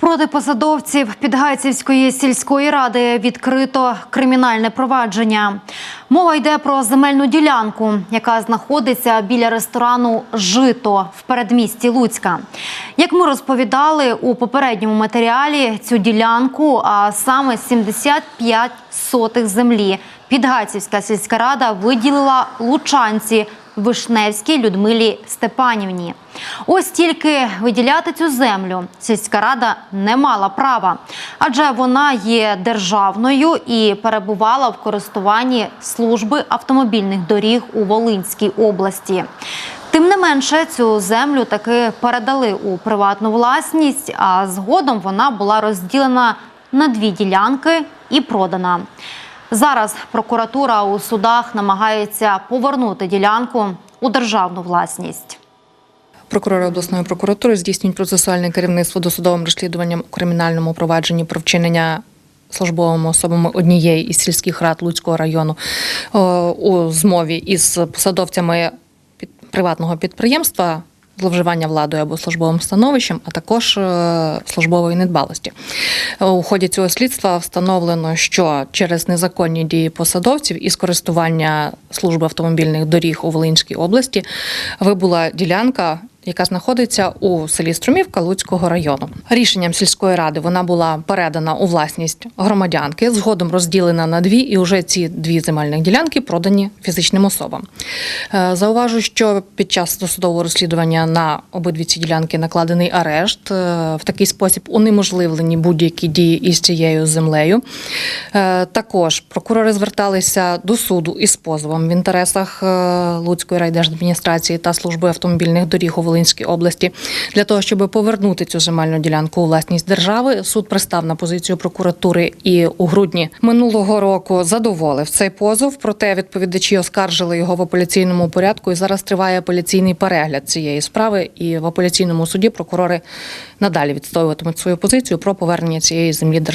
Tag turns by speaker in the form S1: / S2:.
S1: Проти посадовців Підгайцівської сільської ради відкрито кримінальне провадження. Мова йде про земельну ділянку, яка знаходиться біля ресторану Жито в передмісті Луцька. Як ми розповідали у попередньому матеріалі, цю ділянку, а саме 75 сотих землі, Підгайцівська сільська рада виділила лучанці Вишневській Людмилі Степанівні. Ось тільки виділяти цю землю сільська рада не мала права, адже вона є державною і перебувала в користуванні служби автомобільних доріг у Волинській області. Тим не менше, цю землю таки передали у приватну власність, а згодом вона була розділена на дві ділянки і продана. Зараз прокуратура у судах намагається повернути ділянку у державну власність.
S2: Прокурори обласної прокуратури здійснюють процесуальне керівництво досудовим розслідуванням у кримінальному провадженні про вчинення службовими особами однієї із сільських рад Луцького району у змові із посадовцями приватного підприємства. Зловживання владою або службовим становищем, а також е, службової недбалості. У ході цього слідства встановлено, що через незаконні дії посадовців і користування служби автомобільних доріг у Волинській області вибула ділянка, яка знаходиться у селі Струмівка Луцького району. Рішенням сільської ради вона була передана у власність громадянки, згодом розділена на дві, і вже ці дві земельних ділянки продані фізичним особам. Е, Зауважу, що під час досудового розслідування на обидві ці ділянки накладений арешт. Е, В такий спосіб унеможливлені будь-які дії із цією землею. Е, Також прокурори зверталися до суду із позовом в інтересах Луцької райдержадміністрації та служби автомобільних доріг у Волинській області для того, щоб повернути цю земельну ділянку у власність держави. Суд пристав на позицію прокуратури і у грудні минулого року задоволив цей позов. Проте відповідачі оскаржили його в апеляційному порядку. І зараз триває апеляційний перегляд цієї справи. І в апеляційному суді прокурори надалі відстоюватимуть свою позицію про повернення цієї землі державі.